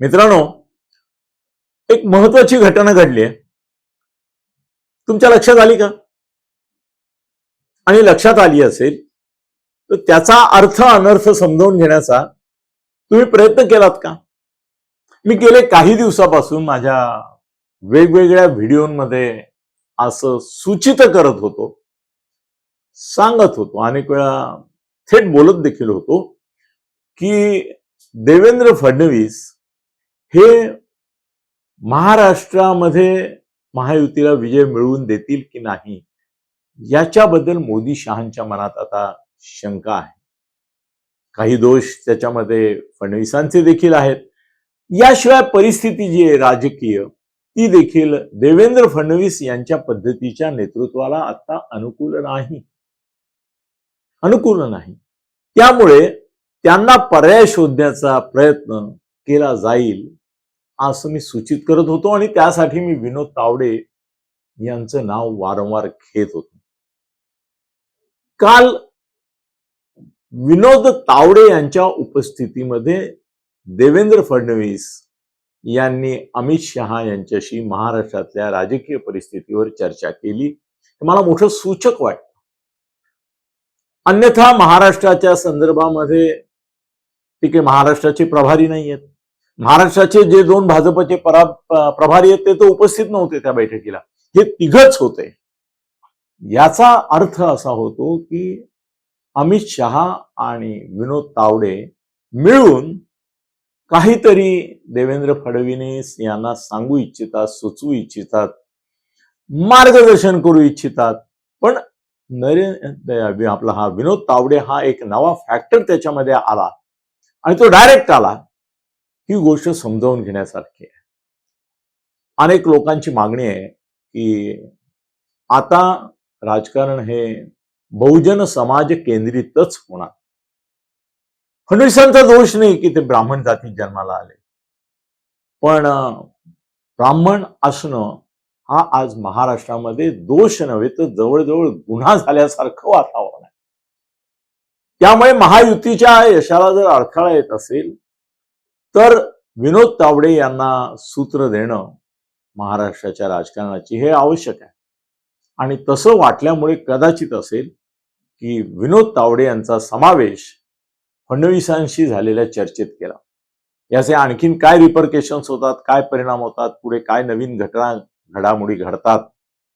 मित्रांनो एक महत्वाची घटना घडली आहे. तुमच्या लक्षात आली का? आणि लक्षात आली असेल तर त्याचा अर्थ अनर्थ समजावून घेण्याचा तुम्ही प्रयत्न केलात का? मी गेले काही दिवसापासून माझ्या वेगवेगळ्या व्हिडिओमध्ये असं सूचित करत होतो सांगत होतो अनेक वेळा थेट बोलत देखील होतो की देवेंद्र फडणवीस हे महाराष्ट्रामध्ये महायुतीला विजय मिळवून देतील की नाही याच्याबद्दल मोदी शहांच्या मनात आता शंका आहे. काही दोष त्याच्यामध्ये फडणवीसांचे देखील आहेत. याशिवाय परिस्थिती जी आहे राजकीय ती देखील देवेंद्र फडणवीस यांच्या पद्धतीच्या नेतृत्वाला आता अनुकूल नाही. अनुकूल नाही. त्यामुळे त्यांना पर्याय शोधण्याचा प्रयत्न केला जाईल. असं मी सूचित करत होतो आणि त्यासाठी मी विनोद तावडे यांचं नाव वारंवार घेत होतो. काल विनोद तावडे यांच्या उपस्थितीमध्ये देवेंद्र फडणवीस यांनी अमित शहा यांच्याशी महाराष्ट्रातल्या राजकीय परिस्थितीवर चर्चा केली. हे मला मोठं सूचक वाटत अन्यथा महाराष्ट्राच्या संदर्भामध्ये ते काही महाराष्ट्राचे प्रभारी नाही आहेत महाराष्ट्राचे जे दोन भाजपचे परा प्रभारी आहेत ते तर उपस्थित नव्हते त्या बैठकीला. हे तिघच होते. याचा अर्थ असा होतो की अमित शहा आणि विनोद तावडे मिळून काहीतरी देवेंद्र फडणवीस यांना सांगू इच्छितात सुचवू इच्छितात मार्गदर्शन करू इच्छितात. पण नरेंद्र आपला हा विनोद तावडे हा एक नवा फॅक्टर त्याच्यामध्ये आला आणि तो डायरेक्ट आला. ही गोष्ट समजावून घेण्यासारखी आहे. अनेक लोकांची मागणी आहे की आता राजकारण हे बहुजन समाज केंद्रितच होणार. फडणवीसांचा दोष नाही की ते ब्राह्मण जातीत जन्माला आले. पण ब्राह्मण असणं हा आज महाराष्ट्रामध्ये दोष नव्हे तर जवळजवळ गुन्हा झाल्यासारखं वातावरण आहे. त्यामुळे महायुतीच्या यशाला जर अडथळा येत असेल तर विनोद तावडे यांना सूत्र देणं महाराष्ट्राच्या राजकारणाची हे आवश्यक आहे. आणि तसं वाटल्यामुळे कदाचित असेल की विनोद तावडे यांचा समावेश फडणवीसांशी झालेल्या चर्चेत केला. याचे आणखीन काय रिपरकेशन्स होतात काय परिणाम होतात पुढे काय नवीन घटना घडामोडी घडतात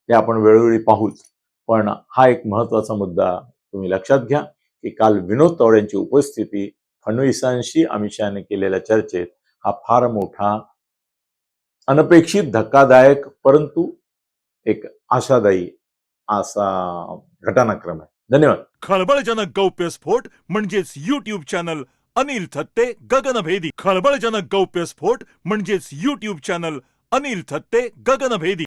ते आपण वेळोवेळी पाहूच. पण हा एक महत्त्वाचा मुद्दा तुम्ही लक्षात घ्या की काल विनोद तावड्यांची उपस्थिती फडणवीसांशी अमित शहाने केलेल्या चर्चेत हा फार मोठा अनपेक्षित धक्कादायक परंतु एक आशादायी असा घटनाक्रम आहे. धन्यवाद. खळबळजनक गौप्यस्फोट म्हणजेच युट्यूब चॅनल अनिल थत्ते गगनभेदी. खळबळजनक गौप्यस्फोट म्हणजेच युट्यूब चॅनल अनिल थत्ते गगनभेदी.